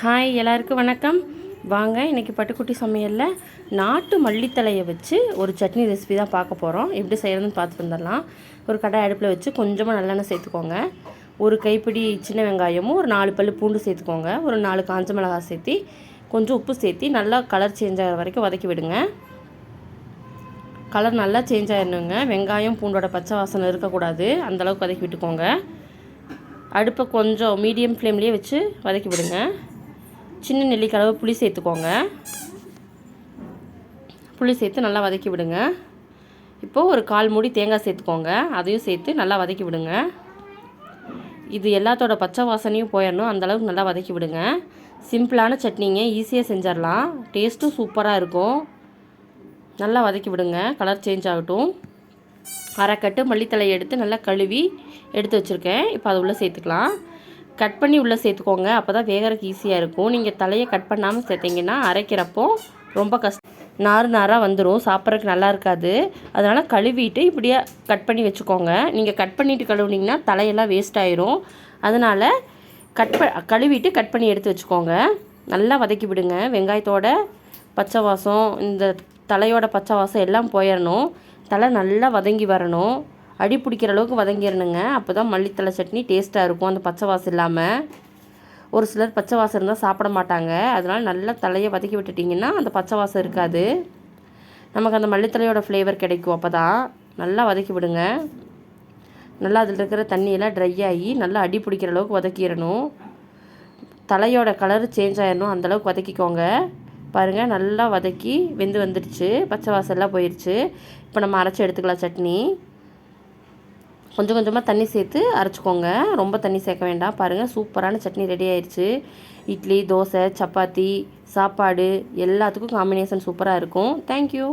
Hi எல்லாருக்கும் வணக்கம். வாங்க இன்றைக்கி பட்டுக்குட்டி சமையலில் நாட்டு மல்லித்தலையை வச்சு ஒரு சட்னி ரெசிபி தான் பார்க்க போகிறோம் எப்படி செய்கிறதுன்னு பார்த்து வந்துடலாம். ஒரு கடை அடுப்பில் வச்சு கொஞ்சமாக நல்லெண்ணெய் சேர்த்துக்கோங்க. ஒரு கைப்பிடி சின்ன வெங்காயமும் ஒரு நாலு பல்லு பூண்டு சேர்த்துக்கோங்க. ஒரு நாலு காஞ்ச மிளகாய் சேர்த்தி கொஞ்சம் உப்பு சேர்த்தி நல்லா கலர் சேஞ்ச் ஆகிற வரைக்கும் வதக்கி விடுங்க. கலர் நல்லா சேஞ்ச் ஆகிடணுங்க வெங்காயம் பூண்டோட பச்சை வாசனை இருக்கக்கூடாது. அந்தளவுக்கு வதக்கி விட்டுக்கோங்க. அடுப்பை கொஞ்சம் மீடியம் ஃப்ளேம்லேயே வச்சு வதக்கி விடுங்க. சின்ன நெல்லிக்களவு புளி சேர்த்துக்கோங்க. புளி சேர்த்து நல்லா வதக்கி விடுங்க. இப்போது ஒரு கால் மூடி தேங்காய் சேர்த்துக்கோங்க. அதையும் சேர்த்து நல்லா வதக்கி விடுங்க. இது எல்லாத்தோட பச்சை வாசனையும் போயிடணும். அந்தளவுக்கு நல்லா வதக்கி விடுங்க. சிம்பிளான சட்னிங்க ஈஸியாக செஞ்சிடலாம். டேஸ்ட்டும் சூப்பராக இருக்கும். நல்லா வதக்கி விடுங்க. கலர் சேஞ்ச் ஆகட்டும். அரைக்கட்டு மல்லித்தலை எடுத்து நல்லா கழுவி எடுத்து வச்சுருக்கேன். இப்போ அது உள்ளே சேர்த்துக்கலாம். கட் பண்ணி உள்ளே சேர்த்துக்கோங்க. அப்போ தான் வேகிறதுக்கு ஈஸியாக இருக்கும். நீங்கள் தலையை கட் பண்ணாமல் சேர்த்திங்கன்னா அரைக்கிறப்போ ரொம்ப கஷ்ட நார் நாராக வந்துடும் சாப்பிட்றதுக்கு நல்லா இருக்காது. அதனால் கழுவிட்டு இப்படியே கட் பண்ணி வச்சுக்கோங்க. நீங்கள் கட் பண்ணிவிட்டு கழுவுனிங்கன்னா தலையெல்லாம் வேஸ்ட் ஆயிரும். அதனால் கட் ப கழுவிட்டு கட் பண்ணி எடுத்து வச்சுக்கோங்க. நல்லா வதக்கி விடுங்க. வெங்காயத்தோட பச்சை வாசம் இந்த தலையோட பச்சை வாசம் எல்லாம் போயிடணும் தலை நல்லா வதங்கி வரணும். அடி பிடிக்கிற அளவுக்கு வதங்கிடணுங்க. அப்போ தான் மல்லித்தலை சட்னி டேஸ்ட்டாக இருக்கும். அந்த பச்சை வாசம் இல்லாமல் ஒரு சிலர் பச்சை வாசம் இருந்தால் சாப்பிட மாட்டாங்க. அதனால் நல்லா தலையை வதக்கி விட்டுட்டிங்கன்னா அந்த பச்சை வாசம் இருக்காது. நமக்கு அந்த மல்லித்தலையோட ஃப்ளேவர் கிடைக்கும். அப்போ தான் நல்லா வதக்கி விடுங்க. நல்லா அதில் இருக்கிற தண்ணியெல்லாம் ட்ரை ஆகி நல்லா அடி பிடிக்கிற அளவுக்கு வதக்கிடணும். தலையோட கலர் சேஞ்ச் ஆகிடணும் அந்தளவுக்கு வதக்கிக்கோங்க. பாருங்கள் நல்லா வதக்கி வெந்து வந்துடுச்சு. பச்சை வாசல்லாம் போயிடுச்சு இப்போ நம்ம அரைச்சி எடுத்துக்கலாம் சட்னி. கொஞ்சம் கொஞ்சமாக தண்ணி சேர்த்து அரைச்சிக்கோங்க. ரொம்ப தண்ணி சேர்க்க வேண்டாம். பாருங்கள் சூப்பரான சட்னி ரெடி ஆயிடுச்சு இட்லி தோசை சப்பாத்தி சாப்பாடு எல்லாத்துக்கும் காம்பினேஷன் சூப்பராக இருக்கும். தேங்க்யூ